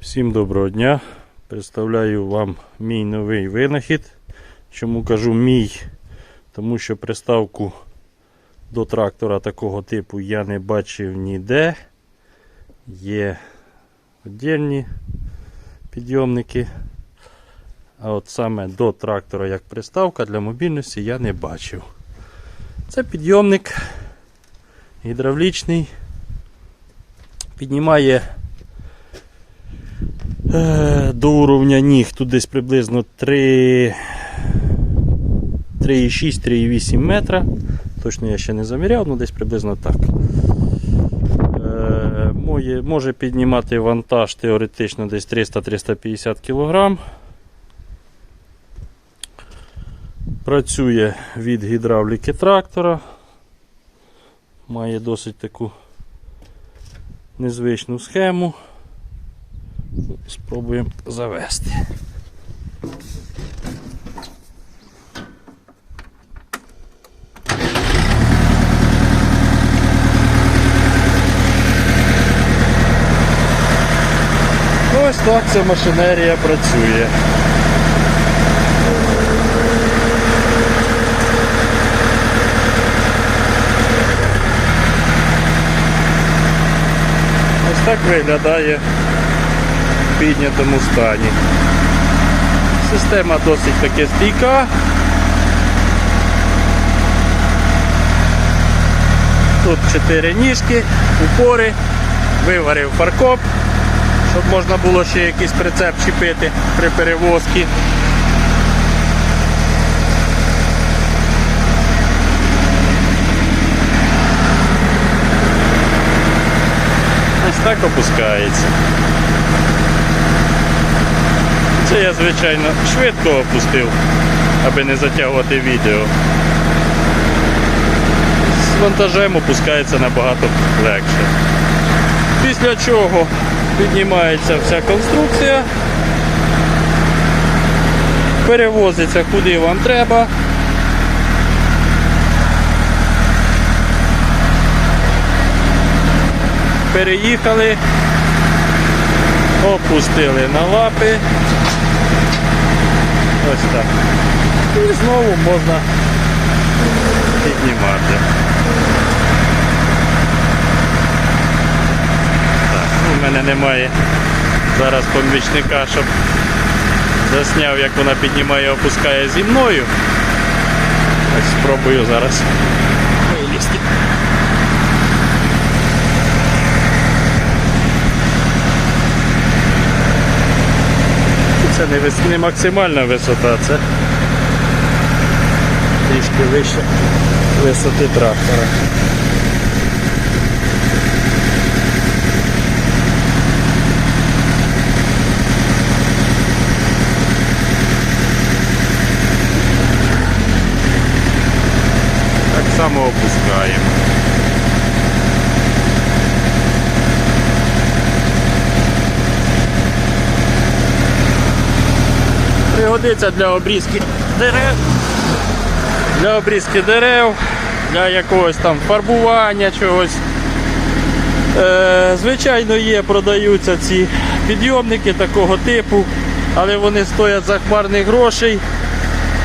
Всім доброго дня. Представляю вам мій новий винахід. Чому кажу мій? Тому що приставку до трактора такого типу я не бачив ніде. Є віддільні підйомники. А от саме до трактора як приставка для мобільності я не бачив. Це підйомник гідравлічний. Піднімає До уровня ніг тут десь приблизно 3,6-3,8 метра. Точно я ще не заміряв, але десь приблизно так. Е, Може піднімати вантаж теоретично десь 300-350 кг. Працює від гідравліки трактора. Має досить таку незвичну схему. Спробуємо завести. Ось так ця машинерія працює. Ось так виглядає піднятому стані. Система досить таки стійка. Тут чотири ніжки, упори, виварив фаркоп, щоб можна було ще якийсь прицеп чіпити при перевозці. Ось так опускається. Це я, звичайно, швидко опустив, аби не затягувати відео. З вантажем опускається набагато легше. Після чого піднімається вся конструкція, перевозиться куди вам треба. Переїхали, опустили на лапи. Ось так. І знову можна піднімати. Так, ну, у мене немає зараз помічника, щоб засняв, як вона піднімає і опускає зі мною. Ось спробую зараз Це не, максимальна висота, це трішки вище висоти трактора. Так само опускаємо. Пригодиться для обрізки дерев, для обрізки дерев, для якогось там фарбування чогось. Е, звичайно, є, продаються ці підйомники такого типу, але вони стоять захмарних грошей.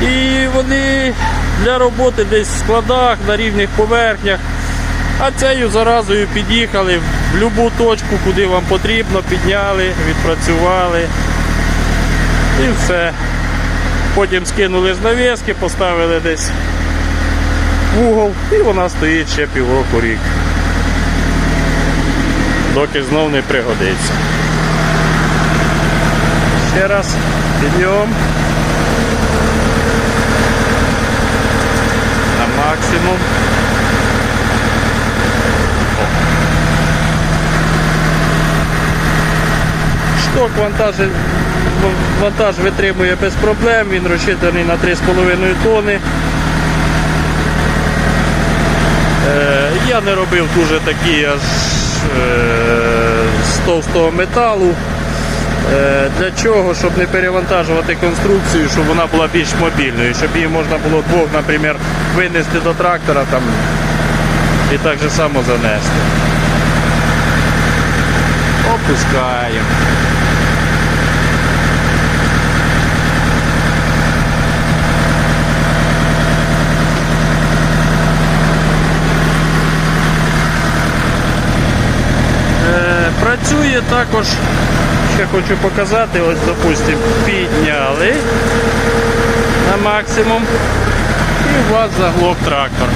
І вони для роботи десь в складах, на рівних поверхнях. А цією заразою під'їхали в будь-яку точку, куди вам потрібно, підняли, відпрацювали. І все. Потім скинули з навіски, поставили десь в угол і вона стоїть ще півроку рік. Доки знов не пригодиться. Ще раз підйом. На максимум. Шток вантажить вантаж витримує без проблем, він розчитаний на 3,5 тони. Е, я не робив дуже такі аж е, з товстого металу. Е, для чого? Щоб не перевантажувати конструкцію, щоб вона була більш мобільною, щоб її можна було двох, наприклад, винести до трактора там, і так же само занести. Опускаємо. працює також. Ще хочу показати, ось, допустимо, підняли на максимум. І у вас заглох трактор.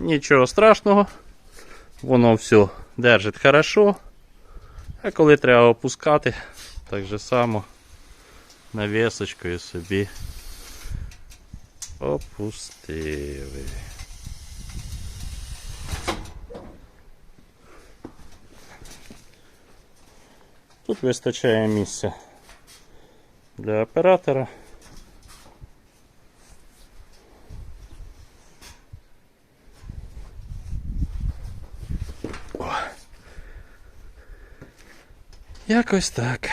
Нічого страшного. Воно все держить хорошо. А коли треба опускати, так же само навісочкою собі опустили. Тут вистачає місця для оператора. Якось так.